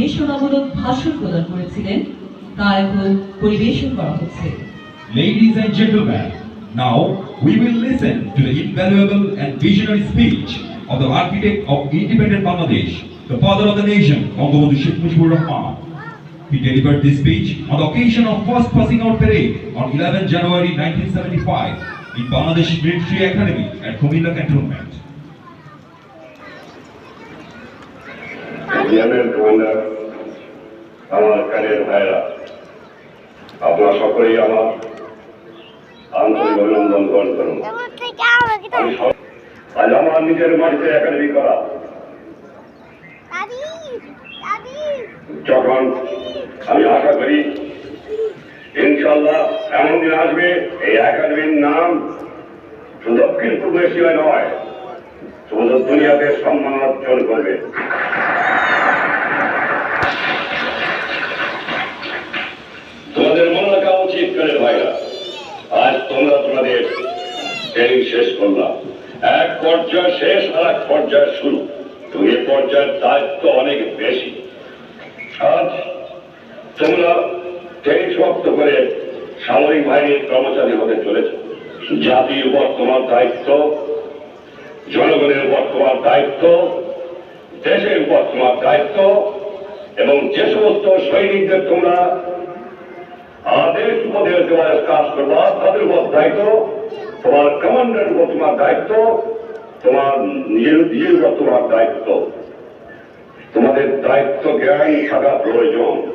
নির্দেশনামূলক ভাষণ প্রদান করেছিলেন তা এখন পরিবেশন করা হচ্ছে Ladies and gentlemen, now we will listen to the invaluable and visionary speech of the architect of independent Bangladesh, the father of the nation, Bangabandhu Sheikh Mujibur Rahman. He delivered this speech on the occasion of first passing out parade on 11 January 1975 in Bangladesh Military Academy at Kumilla Cantonment. ইন্ডিয়ানের commander আমার কানের ভাইরা, আপনারা সকলেই আমার আন্তরিক অভিনন্দন গ্রহণ করুন। আজ আমার নিজের মাটিতে একাডেমি করা। যখন আমি আশা করি ইনশাল্লাহ এমন দিন আসবে, এই একাডেমির নাম দক্ষিণ পূর্ব এশিয়ায় নয়, শুধু দুনিয়াতে সম্মান অর্জন করবে তোমাদের মনে রাখা উচিত করে ভাইরা আজ তোমরা তোমাদের ট্রেনিং শেষ করলাম। এক পর্যায় শেষ আর এক পর্যায় শুরু। তো এ পর্যায়ের দায়িত্ব অনেক বেশি। আজ তোমরা ট্রেনিং সমাপ্ত করে সামরিক বাহিনীর কর্মচারী হতে চলেছ। জাতির উপর তোমার দায়িত্ব, জনগণের উপর তোমার দায়িত্ব, দেশের উপর তোমার দায়িত্ব, এবং যে সমস্ত সৈনিকদের তোমরা আদেশ উপদেশ দেওয়ার কাজ করবা, তাদের উপর দায়িত্ব তোমার কমান্ডারের উপর তোমার দায়িত্ব, তোমার নিজের নিজের উপর তোমার দায়িত্ব। তোমাদের দায়িত্ব জ্ঞান থাকা প্রয়োজন।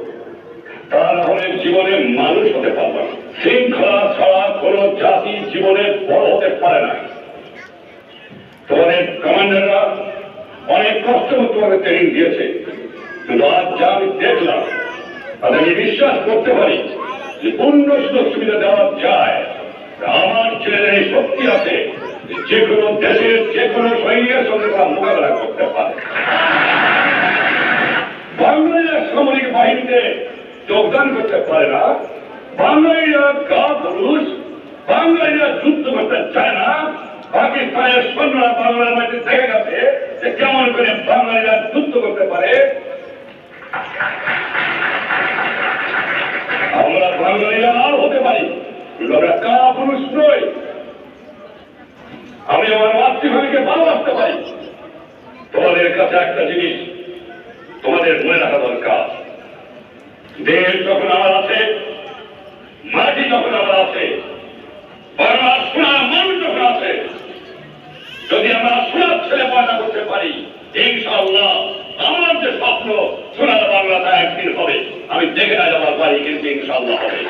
তা না হলে জীবনে মানুষ হতে পারবে না। শৃঙ্খলা ছাড়া কোন জাতি জীবনে বড় হতে পারে না। তোমাদের কমান্ডাররা অনেক কষ্ট করে তোমাদের ট্রেনিং দিয়েছে। কিন্তু আজ যা আমি দেখলাম তাদের আমি বিশ্বাস করতে পারি যে পূর্ণ সুযোগ সুবিধা দেওয়া যায়। আমার এই শক্তি আছে যে কোনো দেশের যে কোনো সৈনিকের সঙ্গে তারা মোকাবেলা করতে পারে। বাংলাদেশের সামরিক বাহিনীতে যোগদান করতে পারে না। বাঙালিরা গা পুরুষ বাঙালিরা যুদ্ধ করতে চায় না। পাকিস্তানের সৈন্যরা বাংলার মাঝে দেখে গেছে যে কেমন করে বাঙালিরা যুদ্ধ করতে পারে। আমরা বাঙালিরা আর হতে পারি। আমরা কা পুরুষ নই আমি আমার মাতৃভূমিকে ভালোবাসতে পারি তোমাদের কাছে একটা জিনিস তোমাদের মনে রাখা দরকার। দেশ যখন আমার আছে, মাটি যখন আমার আছে মানুষ যখন আছে, যদি আমরা সোনার ছেলে পয়দা করতে পারি, ইনশাআল্লাহ আমার যে স্বপ্ন, সোনার বাংলাটা একদিন হবে। আমি দেখে না যাবার পারি কিন্তু ইনশাআল্লাহ হবে।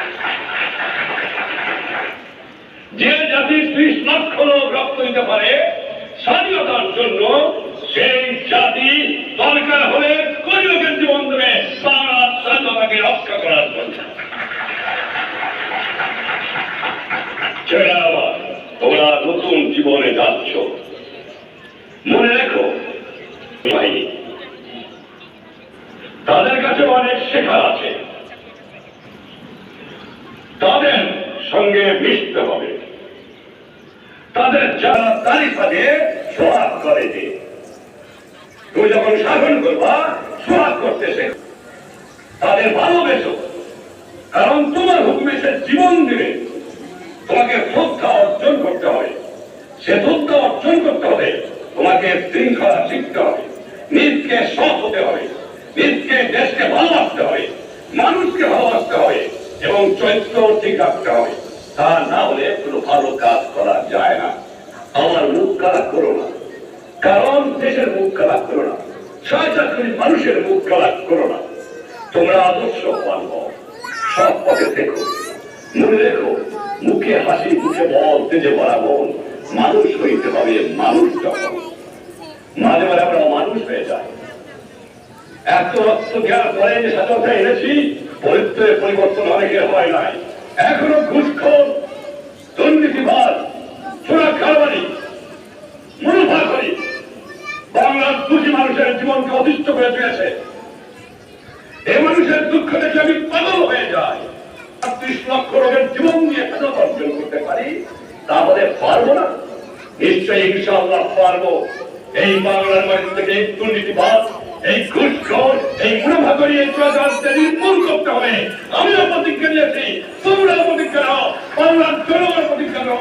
যে জাতি ত্রিশ লক্ষ লোক রক্ত দিতে পারে, স্বাধীনতার জন্য সেই জাতি দরকার হলে কোটি লোকের জীবন দেবে বাংলার স্বাধীনতাকে রক্ষা করার জন্য। তোমরা নতুন জীবনে যাচ্ছ। মনে রেখো তাদের কাছে অনেক শেখার আছে। তাদের সঙ্গে মিশতে হবে। তাদের যারা তালিকা দিয়ে সোহাগ করে যে তুমি যখন শাসন করবা সোহাগ করতে শেখো। তাদের ভালোবেসো। কারণ তোমার হুকুমে সে জীবন দিবে। তোমাকে শ্রদ্ধা অর্জন করতে হবে। সে শ্রদ্ধা অর্জন করতে হবে। তোমাকে শৃঙ্খলা শিখতে হবে। নিজকে সৎ হতে হবে। নিজকে দেশকে ভালোবাসতে হবে। মানুষকে ভালোবাসতে হবে। এবং চরিত্র ঠিক রাখতে হবে। তা না হলে কোনো ভালো কাজ করা যায় না। আমার মুখ খারাপ করো না। কারণ দেশের মুখ খারাপ করো না। সহায়তাকারী মানুষের মুখ খারাপ করো না। তোমরা আদর্শ পালব সব পথে দেখো মনে রেখো, মুখে হাসি, মুখে বল, তেজে বলা বল মানুষ হইতে হবে মানুষ যখন। মাঝে মাঝে আমরা মানুষ হয়ে যায় এত রক্ত দেওয়ার পরে স্বাধীনতা এনেছি পরিত্রে পরিবর্তন অনেকের হয় নাই। এখনও ঘুষখোর দুর্নীতিবাদ চোরা খারবারি মুনাফা করি। বাংলার দুটি মানুষের জীবনকে অতিষ্ঠ করে তুলেছে। এই মানুষের দুঃখ দেখে আমি পাগল হয়ে যাই। ত্রিশ লক্ষ লোকের জীবন নিয়ে স্বাধীনতা অর্জন করতে পারি? তাহলে পারব না। নিশ্চয়ই ইনশাআল্লাহ পারব। এই বাংলার মাটির থেকে এই দুর্নীতিবাদ এই এই মুনাফা করিয়ে চুয়াতে নির্মূল করতে হবে। আমিও প্রতিজ্ঞা নিয়েছি তোমরাও প্রতিজ্ঞা নাও। বাংলার